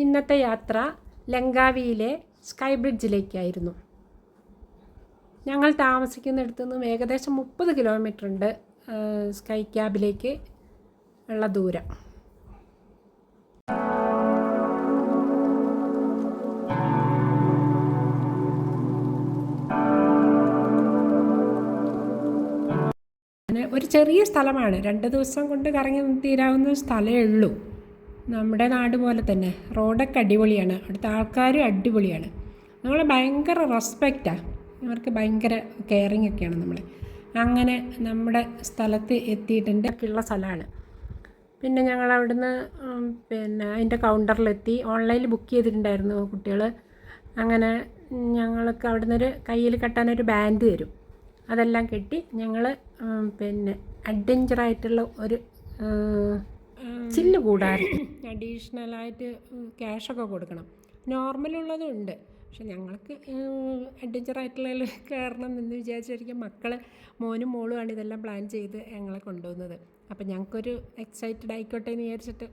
ഇന്നത്തെ യാത്ര ലങ്കാവിയിലെ സ്കൈ ബ്രിഡ്ജിലേക്കായിരുന്നു ഞങ്ങൾ താമസിക്കുന്നിടത്തു നിന്നും ഏകദേശം മുപ്പത് കിലോമീറ്റർ ഉണ്ട് സ്കൈ ക്യാബിലേക്ക് ഉള്ള ദൂരം. ഒരു ചെറിയ സ്ഥലമാണ്. രണ്ട് ദിവസം കൊണ്ട് കറങ്ങി തീരാവുന്ന സ്ഥലമേ ഉള്ളൂ. നമ്മുടെ നാട് പോലെ തന്നെ. റോഡൊക്കെ അടിപൊളിയാണ്. അവിടുത്തെ ആൾക്കാരും അടിപൊളിയാണ്. നമ്മൾ ഭയങ്കര റെസ്പെക്റ്റാണ് ഇവർക്ക് ഭയങ്കര കെയറിങ് ഒക്കെയാണ് നമ്മൾ അങ്ങനെ നമ്മുടെ സ്ഥലത്ത് എത്തിയിട്ടുണ്ട്. ഉള്ള സ്ഥലമാണ്. പിന്നെ ഞങ്ങൾ അവിടുന്ന് പിന്നെ അതിന്റെ കൗണ്ടറിലെത്തി ഓൺലൈനിൽ ബുക്ക് ചെയ്തിട്ടുണ്ടായിരുന്നു കുട്ടികൾ അങ്ങനെ ഞങ്ങൾക്ക് അവിടുന്ന് ഒരു കയ്യിൽ കെട്ടാനൊരു ബാൻഡ് തരും. അതെല്ലാം കെട്ടി ഞങ്ങൾ പിന്നെ അഡ്വഞ്ചറായിട്ടുള്ള ഒരു ചില്ല് ആയിട്ട് അഡീഷണലായിട്ട് ക്യാഷൊക്കെ കൊടുക്കണം. നോർമലുള്ളതും ഉണ്ട് പക്ഷെ ഞങ്ങൾക്ക് അഡ്വഞ്ചർ ആയിട്ടുള്ള കയറണം എന്ന് വിചാരിച്ചായിരിക്കും മക്കൾ മോനും മോളുമാണ് ഇതെല്ലാം പ്ലാൻ ചെയ്ത് ഞങ്ങളെ കൊണ്ടുവന്നത്. അപ്പം ഞങ്ങൾക്കൊരു എക്സൈറ്റഡ് ആയിക്കോട്ടെ എന്ന് വിചാരിച്ചിട്ട്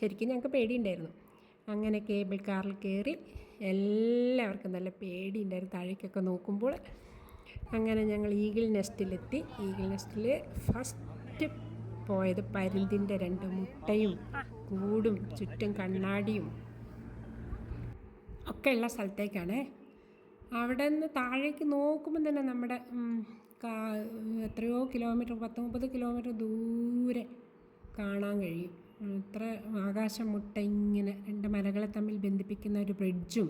ശരിക്കും ഞങ്ങൾക്ക് പേടിയുണ്ടായിരുന്നു. അങ്ങനെ കേബിൾ കാറിൽ കയറി എല്ലാവർക്കും നല്ല പേടിയുണ്ടായിരുന്നു താഴേക്കൊക്കെ നോക്കുമ്പോൾ അങ്ങനെ ഞങ്ങൾ ഈഗിൾ നെസ്റ്റിലെത്തി ഈഗിൾ നെസ്റ്റിൽ ഫസ്റ്റ് പോയത് പരുന്തിന്റെ രണ്ട് മുട്ടയും കൂടും ചുറ്റും കണ്ണാടിയും ഒക്കെയുള്ള സ്ഥലത്തേക്കാണ്. അവിടെ നിന്ന് താഴേക്ക് നോക്കുമ്പോൾ തന്നെ നമ്മുടെ എത്രയോ കിലോമീറ്റർ പത്ത് മുപ്പത് കിലോമീറ്റർ ദൂരെ കാണാൻ കഴിയും. അത്ര ആകാശം മുട്ട ഇങ്ങനെ രണ്ട് മലകളെ തമ്മിൽ ബന്ധിപ്പിക്കുന്ന ഒരു ബ്രിഡ്ജും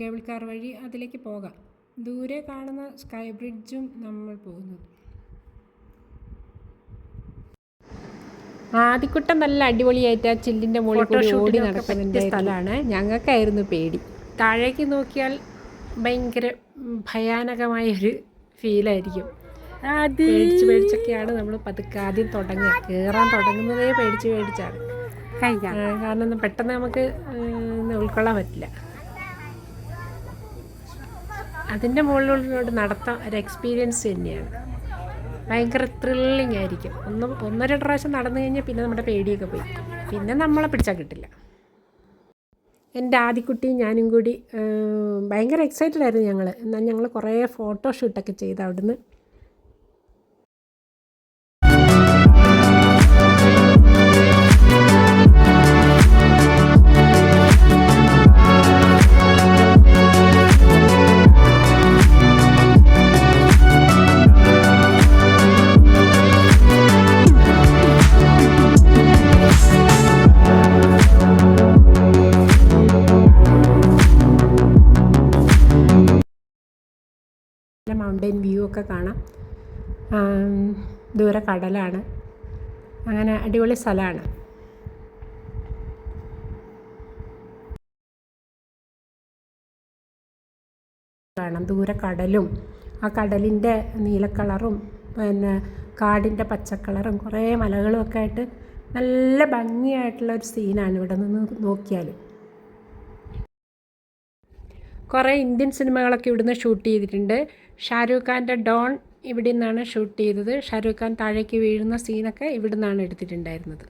കേബിൾ കാർ വഴി അതിലേക്ക് പോകാം. ദൂരെ കാണുന്ന സ്കൈ ബ്രിഡ്ജും നമ്മൾ പോകുന്നത്. ആദ്യക്കുട്ടം നല്ല അടിപൊളിയായിട്ട് ആ ചില്ലിന്റെ മുകളിൽ കൂടി ഓടി നടക്കുന്ന സ്ഥലമാണ്. ഞങ്ങൾക്കായിരുന്നു പേടി. താഴേക്ക് നോക്കിയാൽ ഭയങ്കര ഭയാനകമായ ഒരു ഫീലായിരിക്കും പേടിച്ച് പേടിച്ചൊക്കെയാണ് നമ്മൾ പതുക്കെ ആദ്യം തുടങ്ങുക. കയറാൻ തുടങ്ങുന്നതേ പേടിച്ച് പേടിച്ചാണ്. കാരണം പെട്ടെന്ന് നമുക്ക് ഉൾക്കൊള്ളാൻ പറ്റില്ല. അതിന്റെ മുകളിലോട്ട് നടത്താൻ ഒരു എക്സ്പീരിയൻസ് തന്നെയാണ്. ഭയങ്കര ത്രില്ലിംഗ് ആയിരിക്കും. ഒന്ന് ഒന്ന് രണ്ട് പ്രാവശ്യം നടന്നു കഴിഞ്ഞാൽ പിന്നെ നമ്മുടെ പേടിയൊക്കെ പോയി. പിന്നെ നമ്മളെ പിടിച്ചാൽ കിട്ടില്ല. എന്റെ ആദ്യക്കുട്ടിയും ഞാനും കൂടി ഭയങ്കര എക്സൈറ്റഡ് ആയിരുന്നു ഞങ്ങൾ എന്നാൽ ഞങ്ങൾ കുറേ ഫോട്ടോഷൂട്ടൊക്കെ ചെയ്ത് അവിടുന്ന് നല്ല മൗണ്ടൻ വ്യൂ ഒക്കെ കാണാം. ദൂരെ കടലാണ്. അങ്ങനെ അടിപൊളി സ്ഥലമാണ്. കാണാം. ദൂരെ കടലും ആ കടലിന്റെ നീല കളറും പിന്നെ കാടിന്റെ പച്ചക്കളറും കുറേ മലകളും ഒക്കെ ആയിട്ട് നല്ല ഭംഗിയായിട്ടുള്ള ഒരു സീനാണ് ഇവിടെ നിന്ന് നോക്കിയാൽ കുറേ ഇന്ത്യൻ സിനിമകളൊക്കെ ഇവിടുന്ന് ഷൂട്ട് ചെയ്തിട്ടുണ്ട്. ഷാരൂഖ് ഖാന്റെ ഡോൺ ഇവിടെ നിന്നാണ് ഷൂട്ട് ചെയ്തത്. ഷാരൂഖ് ഖാൻ താഴേക്ക് വീഴുന്ന സീനൊക്കെ ഇവിടെ നിന്നാണ് എടുത്തിട്ടുണ്ടായിരുന്നത്.